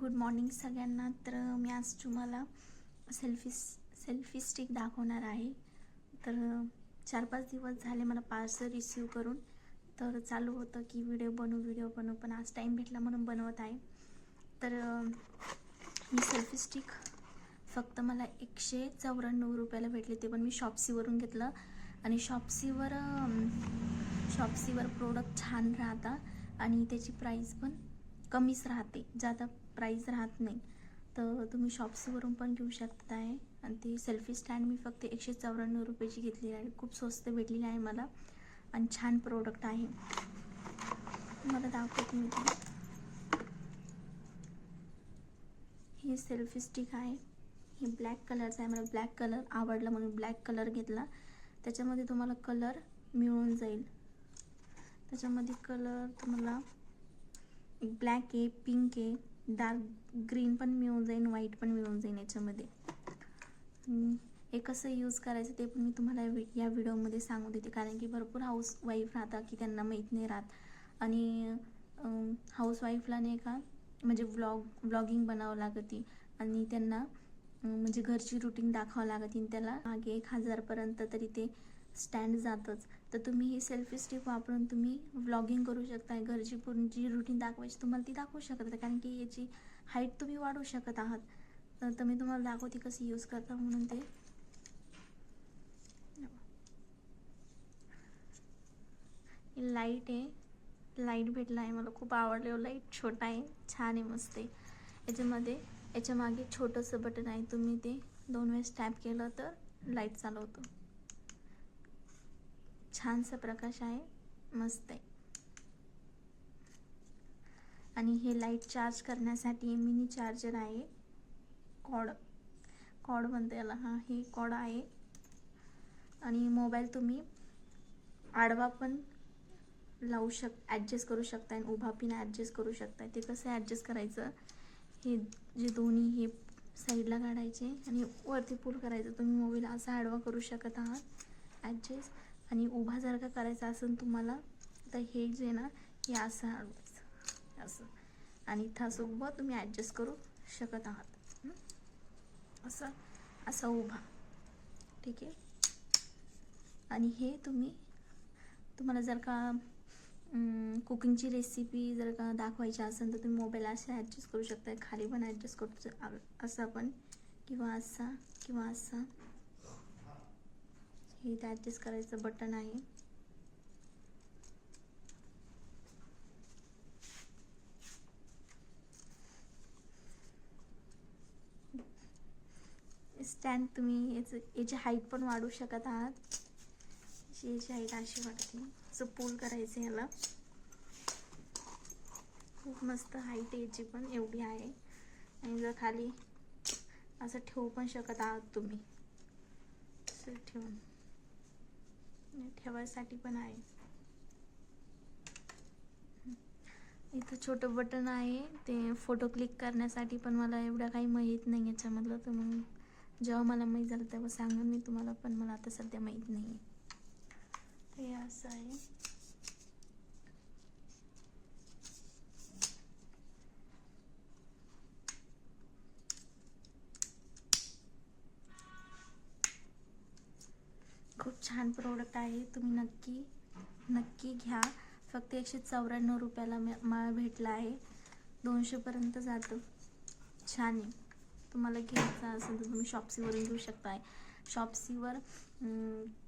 Good morning सगळ्यांना. तर मी आज तुम्हाला सेल्फी सेल्फी स्टिक दाखवणार आहे. तर चार पाच दिवस झाले मला पार्सल रिसीव करून. तर चालू होतं की व्हिडिओ बनवू व्हिडिओ बनवू पण आज टाईम भेटला म्हणून बनवत आहे. तर ही सेल्फी स्टिक फक्त मला एकशे चौऱ्याण्णव रुपयाला भेटले ते पण मी शॉपसीवरून घेतलं. आणि शॉपसीवर शॉपसीवर प्रोडक्ट छान राहतात आणि त्याची प्राईस पण कमीच राहते. जादा प्राईस राहत नाही. तर तुम्ही शॉप्सवरून पण घेऊ शकता आहे आणि ती सेल्फी स्टँड मी फक्त एकशे चौऱ्याण्णव रुपयाची घेतलेली आहे. खूप स्वस्त भेटलेली आहे मला. आणि छान प्रोडक्ट आहे. मला दाखवते मी ती. ही सेल्फी स्टिक आहे. हे ब्लॅक कलरचं आहे. मला ब्लॅक कलर आवडला म्हणून ब्लॅक कलर घेतला. त्याच्यामध्ये तुम्हाला कलर मिळून जाईल. त्याच्यामध्ये कलर तुम्हाला ब्लॅक आहे पिंक आहे. डार्क ग्रीन पण मिळून जाईल व्हाईट पण मिळून जाईल याच्यामध्ये. हे कसं यूज करायचं ते पण मी तुम्हाला या वि- या व्हिडिओमध्ये सांगू देते. कारण की भरपूर हाऊस वाईफ राहतात की त्यांना माहीत नाही राहत. आणि हाऊस वाईफला नाही का म्हणजे व्लॉग व्लॉगिंग बनावं लागते. आणि त्यांना म्हणजे घरची रुटीन दाखवावं लागते. आणि त्याला मागे एक हजारपर्यंत तरी ते स्टँड जातंच. तर तुम्ही ही सेल्फी स्टिक वापरून तुम्ही व्लॉगिंग करू शकता घरची पूर्ण जी रुटीन दाखवायची तुम्हाला ती दाखवू शकता कारण की याची हाईट तुम्ही वाढवू शकत आहात. तर तुम्ही तुम्हाला दाखवते कशी यूज करता म्हणून ते. लाइट आहे. लाइट भेटला आहे. मला खूप आवडले लाइट छोटा आहे. छान आहे. मस्त आहे. याच्यामध्ये याच्या मागे छोटंसं बटन आहे. तुम्ही ते दोन वेळेस टॅप केलं तर लाइट चालवतो. छानसा प्रकाश आहे. मस्त आहे. आणि हे लाइट चार्ज करण्यासाठी मिनी चार्जर आहे. कॉड कॉड म्हणते याला. हां हे कॉड आहे. आणि मोबाईल तुम्ही आडवा पण लावू शक ॲडजस्ट करू शकता आणि उभा पिन ॲडजस्ट करू शकता. ते कसं ॲडजस्ट करायचं? हे जे दोन्ही हे साईडला काढायचे आणि वरती पूल करायचं. तुम्ही मोबाईल असा आडवा करू शकत आहात. ॲडजस्ट आणि उभा जर का करायचा असेल तुम्हाला तर हे जे ना हे असं अडवायचं असं. आणि इथं असं उभं तुम्ही ॲडजस्ट करू शकत आहात. असं. असा उभा. ठीक आहे? आणि हे तुम्ही तुम्हाला जर का कुकिंगची रेसिपी जर का दाखवायची असेल तर तुम्ही मोबाईल असे ॲडजस्ट करू शकता. खाली पण ॲडजस्ट करू असं असा पण. किंवा असा किंवा असा. हे इथे ॲडजस्ट करायचं बटन आहे. स्टँड तुम्ही याचं याची हाईट पण वाढवू शकत आहात. याची हाईट अशी वाढते. सो पूल करायचं याला. खूप मस्त हाईट याची पण एवढी आहे. आणि जर खाली असं ठेवू पण शकत आहात तुम्ही. असं ठेवून. ठेवायसाठी पण आहे. इथं छोटं बटन आहे. ते फोटो क्लिक करण्यासाठी पण मला एवढं काही माहीत नाही याच्यामधलं. तर मग जेव्हा मला माहीत झालं तेव्हा सांगून मी तुम्हाला पण मला आता सध्या माहीत नाही आहे ते असं आहे खूप छान प्रोडक्ट आहे. तुम्ही नक्की नक्की घ्या. फक्त एकशे चौऱ्याण्णव रुपयाला मे- मला भेटला आहे. दोनशेपर्यंत जातं. छान आहे. तुम्हाला घ्यायचं असेल तर तुम्ही शॉप्सीवरून घेऊ शकताय. शॉप्सीवर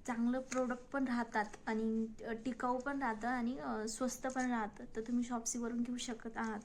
चांगलं प्रोडक्ट पण राहतात आणि टिकाऊ पण राहतं आणि स्वस्त पण राहतं. तर तुम्ही शॉप्सीवरून घेऊ शकत आहात.